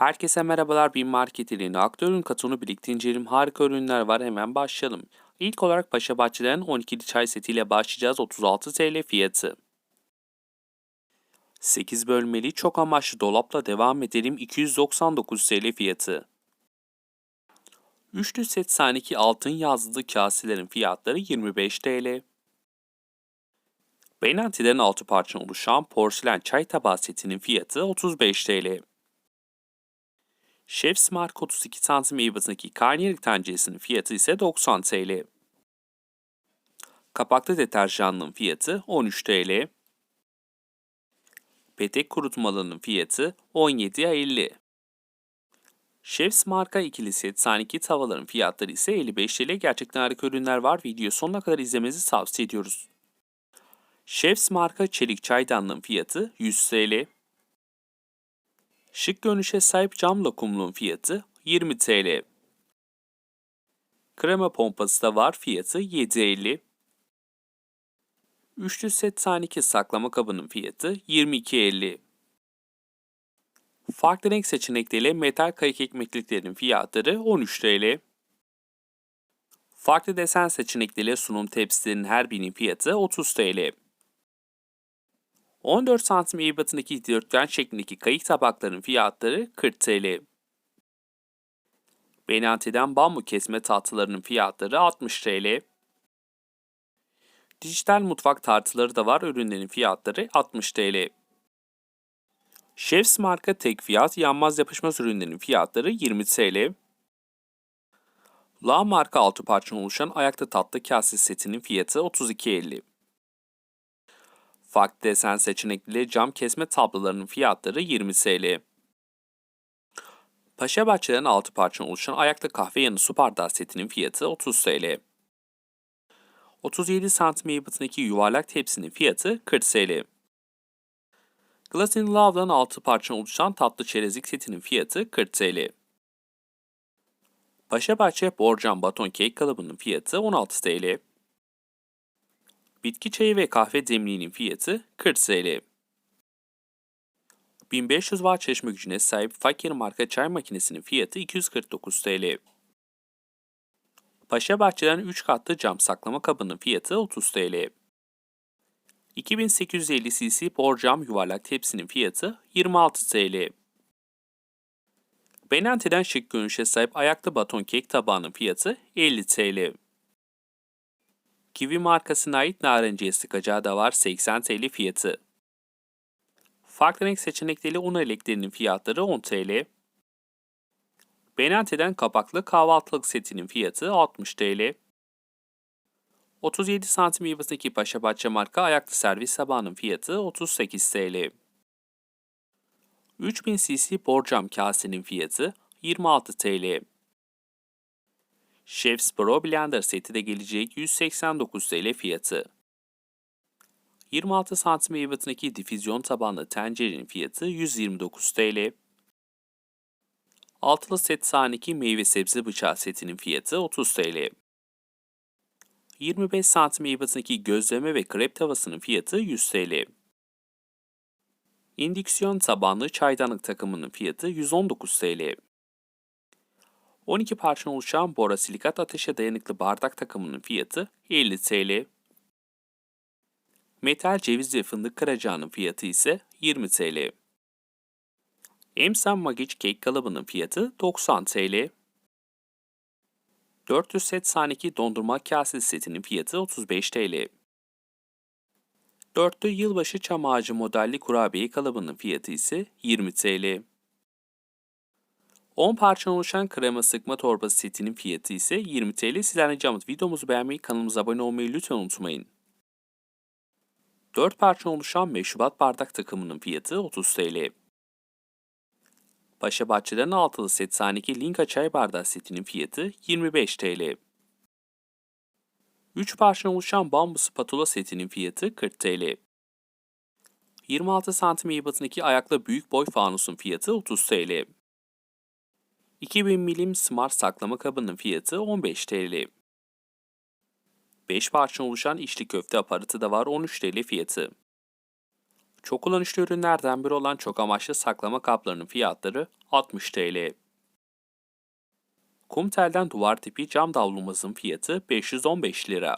Herkese merhabalar. Bir marketin aktörün katını birlikte inceleyelim. Harika ürünler var. Hemen başlayalım. İlk olarak Paşa Bahçe'den 12'li çay setiyle başlayacağız. 36 TL fiyatı. 8 bölmeli çok amaçlı dolapla devam edelim. 299 TL fiyatı. Üçlü set sahneki altın yazılı kaselerin fiyatları 25 TL. Benanti'den 6 parça oluşan porselen çay tabağı setinin fiyatı 35 TL. Chef's Mark 32 santim ebatındaki karnıyarık tenceresinin fiyatı ise 90 TL. Kapaklı deterjanlının fiyatı 13 TL. Petek kurutmalının fiyatı 17.50. Chef's marka ikili set saniki tavaların fiyatları ise 55 TL. Gerçekten harika ürünler var. Video sonuna kadar izlemenizi tavsiye ediyoruz. Chef's marka çelik çaydanlığın fiyatı 100 TL. Şık görünüşe sahip cam lokumluğun fiyatı 20 TL. Krema pompası da var fiyatı 7.50. Üçlü set taneki saklama kabının fiyatı 22.50. Farklı renk seçenekleriyle metal kayık ekmekliklerin fiyatları 13 TL. Farklı desen seçenekleriyle sunum tepsilerinin her birinin fiyatı 30 TL. 14 santim ebatındaki dörtgen şeklindeki kayık tabakların fiyatları 40 TL. Benanti'den bambu kesme tahtalarının fiyatları 60 TL. Dijital mutfak tartıları da var. Ürünlerin fiyatları 60 TL. Chef's marka tek fiyat yanmaz yapışmaz ürünlerin fiyatları 20 TL. La marka altı parça oluşan ayakta tatlı kase setinin fiyatı 32.50. Farklı desen seçenekli cam kesme tablolarının fiyatları 20 TL. Paşa Bahçe'den 6 parça oluşan ayakta kahve yanı su bardağı setinin fiyatı 30 TL. 37 cm ebatındaki yuvarlak tepsinin fiyatı 40 TL. Glass in Love'dan 6 parça oluşan tatlı çerezlik setinin fiyatı 40 TL. Paşa Bahçe borcam baton kek kalıbının fiyatı 16 TL. Bitki çayı ve kahve demliğinin fiyatı 40 TL. 1500 watt çeşme gücüne sahip Fakir marka çay makinesinin fiyatı 249 TL. Paşa Bahçe'den 3 katlı cam saklama kabının fiyatı 30 TL. 2850 cc borcam yuvarlak tepsinin fiyatı 26 TL. Benante'den şık görünüşe sahip ayaklı baton kek tabağının fiyatı 50 TL. Kiwi markasına ait narenciye sıkacağı da var 80 TL fiyatı. Farklı renk seçenekleriyle un eleklerinin fiyatları 10 TL. Benante'den kapaklı kahvaltılık setinin fiyatı 60 TL. 37 santim yuvasındaki Paşa Bahçe marka ayaklı servis sabahının fiyatı 38 TL. 3000 cc borcam kasenin fiyatı 26 TL. Chef's Pro Blender seti de gelecek 189 TL fiyatı. 26 santim ebatındaki difüzyon tabanlı tencerenin fiyatı 129 TL. Altılı set sahneki meyve sebze bıçağı setinin fiyatı 30 TL. 25 santim ebatındaki gözleme ve krep tavasının fiyatı 100 TL. İndüksiyon tabanlı çaydanlık takımının fiyatı 119 TL. 12 parça oluşan borasilikat ateşe dayanıklı bardak takımının fiyatı 50 TL. Metal ceviz ve fındık kıracağının fiyatı ise 20 TL. Emsen Magic kek kalıbının fiyatı 90 TL. 400 set saneki dondurma kasesi setinin fiyatı 35 TL. Dörtlü yılbaşı çam ağacı modelli kurabiye kalıbının fiyatı ise 20 TL. 10 parça oluşan krema sıkma torbası setinin fiyatı ise 20 TL. Sizlerle ricamız videomuzu beğenmeyi, kanalımıza abone olmayı lütfen unutmayın. 4 parça oluşan meşrubat bardak takımının fiyatı 30 TL. Paşa Bahçe'den altılı set sahneki Linka çay bardağı setinin fiyatı 25 TL. 3 parça oluşan bambu spatula setinin fiyatı 40 TL. 26 santim ebatındaki ayaklı büyük boy fanusun fiyatı 30 TL. 2000 milim smart saklama kabının fiyatı 15 TL. 5 parça oluşan içli köfte aparatı da var 13 TL fiyatı. Çok kullanışlı ürünlerden biri olan çok amaçlı saklama kaplarının fiyatları 60 TL. Kumtel'den duvar tipi cam davlumbazın fiyatı 515 lira.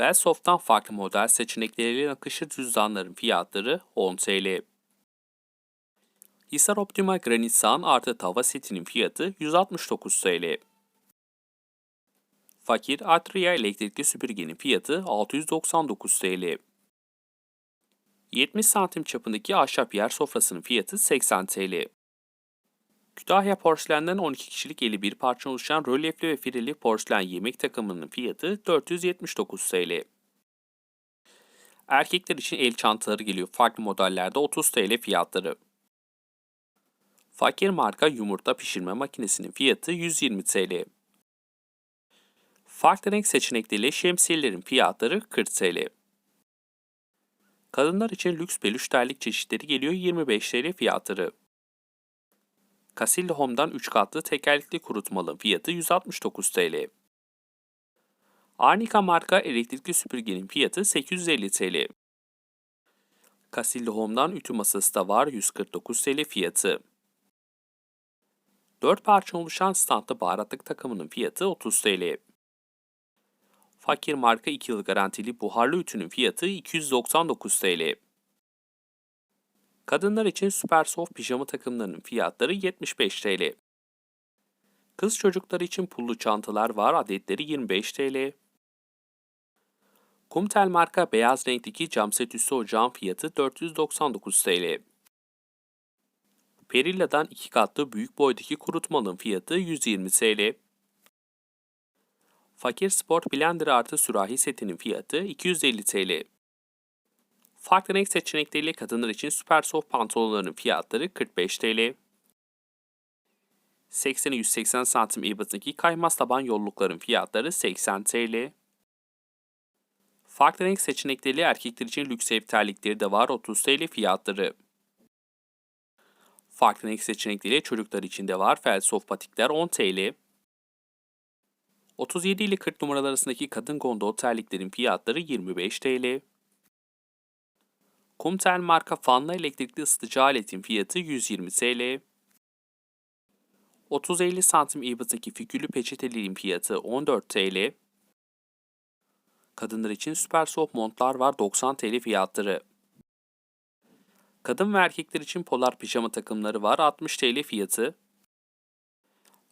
Velsoft'tan farklı model seçenekleriyle nakışlı cüzdanların fiyatları 10 TL. Hisar Optimal Granit Sağan artı tava setinin fiyatı 169 TL. Fakir Atria elektrikli süpürgenin fiyatı 699 TL. 70 santim çapındaki ahşap yer sofrasının fiyatı 80 TL. Kütahya porselenden 12 kişilik 51 parça oluşan rölyefli ve fireli porselen yemek takımının fiyatı 479 TL. Erkekler için el çantaları geliyor farklı modellerde 30 TL fiyatları. Fakir marka yumurta pişirme makinesinin fiyatı 120 TL. Farklı renk seçenekleriyle şemsiyelerin fiyatları 40 TL. Kadınlar için lüks peluş terlik çeşitleri geliyor 25 TL fiyatları. Casilda Home'dan 3 katlı tekerlekli kurutmalı fiyatı 169 TL. Arnica marka elektrikli süpürgenin fiyatı 850 TL. Casilda Home'dan ütü masası da var 149 TL fiyatı. 4 parça oluşan standlı baharatlık takımının fiyatı 30 TL. Fakir marka 2 yıl garantili buharlı ütünün fiyatı 299 TL. Kadınlar için süper soft pijama takımlarının fiyatları 75 TL. Kız çocukları için pullu çantalar var adetleri 25 TL. Kumtel marka beyaz renkteki cam set üstü ocağın fiyatı 499 TL. Perilla'dan 2 katlı büyük boydaki kurutmalının fiyatı 120 TL. Fakir Sport Blender artı sürahi setinin fiyatı 250 TL. Farklı renk seçenekleriyle kadınlar için süper soft pantolonların fiyatları 45 TL. 80'e 180 santim ebatındaki kaymaz taban yollukların fiyatları 80 TL. Farklı renk seçenekleriyle erkekler için lüks ev terlikleri de var 30 TL fiyatları. Farklı renk seçenekleriyle çocuklar için de var Felsoft patikler 10 TL. 37 ile 40 numaralar arasındaki kadın gondol terliklerin fiyatları 25 TL. Kumtel marka fanlı elektrikli ısıtıcı aletin fiyatı 120 TL. 30-50 santim ebatındaki figürlü peçetelerin fiyatı 14 TL. Kadınlar için süper soft montlar var 90 TL fiyatları. Kadın ve erkekler için polar pijama takımları var 60 TL fiyatı.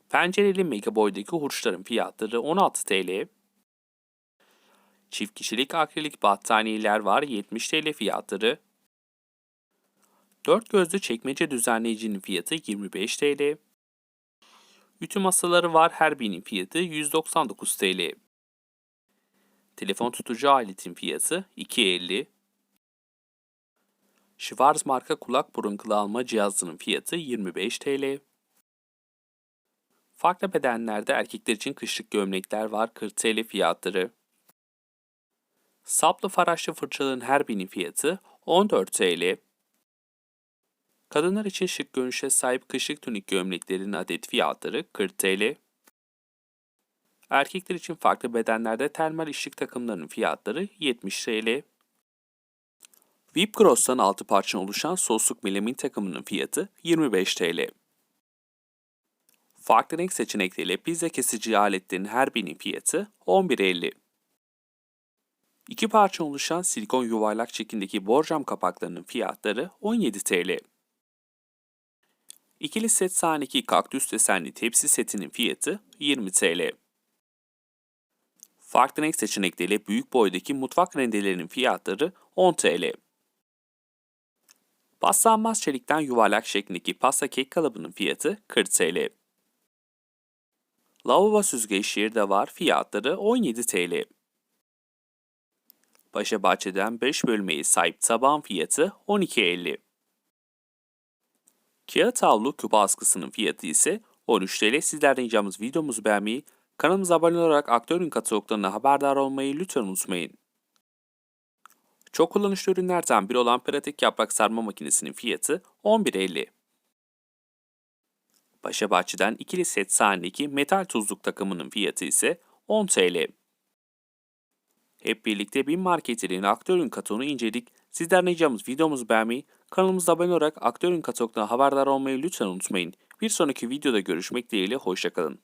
Pencereli mega boydaki hurçların fiyatları 16 TL. Çift kişilik akrilik battaniyeler var 70 TL fiyatları. 4 gözlü çekmece düzenleyicinin fiyatı 25 TL. Ütü masaları var her birinin fiyatı 199 TL. Telefon tutucu aletin fiyatı 2.50. Schwarz marka kulak burun kılı alma cihazının fiyatı 25 TL. Farklı bedenlerde erkekler için kışlık gömlekler var 40 TL fiyatları. Saplı faraşlı fırçaların her birinin fiyatı 14 TL. Kadınlar için şık görünüşe sahip kışlık tunik gömleklerin adet fiyatları 40 TL. Erkekler için farklı bedenlerde termal işlik takımlarının fiyatları 70 TL. Vip Gross'tan 6 parça oluşan sosluk melamin takımının fiyatı 25 TL. Farklı renk seçenekleriyle pizza kesici aletlerin her birinin fiyatı 11.50. İki parça oluşan silikon yuvarlak şeklindeki borcam kapaklarının fiyatları 17 TL. İkili set sahneki kaktüs desenli tepsi setinin fiyatı 20 TL. Farklı renk seçenekleriyle büyük boydaki mutfak rendelerinin fiyatları 10 TL. Paslanmaz çelikten yuvarlak şeklindeki pasta kek kalıbının fiyatı 40 TL. Lavabo süzgeçleri de var. Fiyatları 17 TL. Paşa Bahçe'den 5 bölmeye sahip taban fiyatı 12.50. Kağıt havlu küp askısının fiyatı ise 13 TL. Sizlerden ricamız videomuzu beğenmeyi, kanalımıza abone olarak aktörün kataloglarına haberdar olmayı lütfen unutmayın. Çok kullanışlı ürünlerden biri olan pratik yaprak sarma makinesinin fiyatı 11.50. Paşa Bahçe'den ikili set sahnedeki metal tuzluk takımının fiyatı ise 10 TL. Hep birlikte bin marketlerin aktörün katonu inceledik. Sizlerden ricamız videomuzu beğenmeyi, kanalımıza abone olarak aktörün katalogdan haberdar olmayı lütfen unutmayın. Bir sonraki videoda görüşmek dileğiyle hoşçakalın.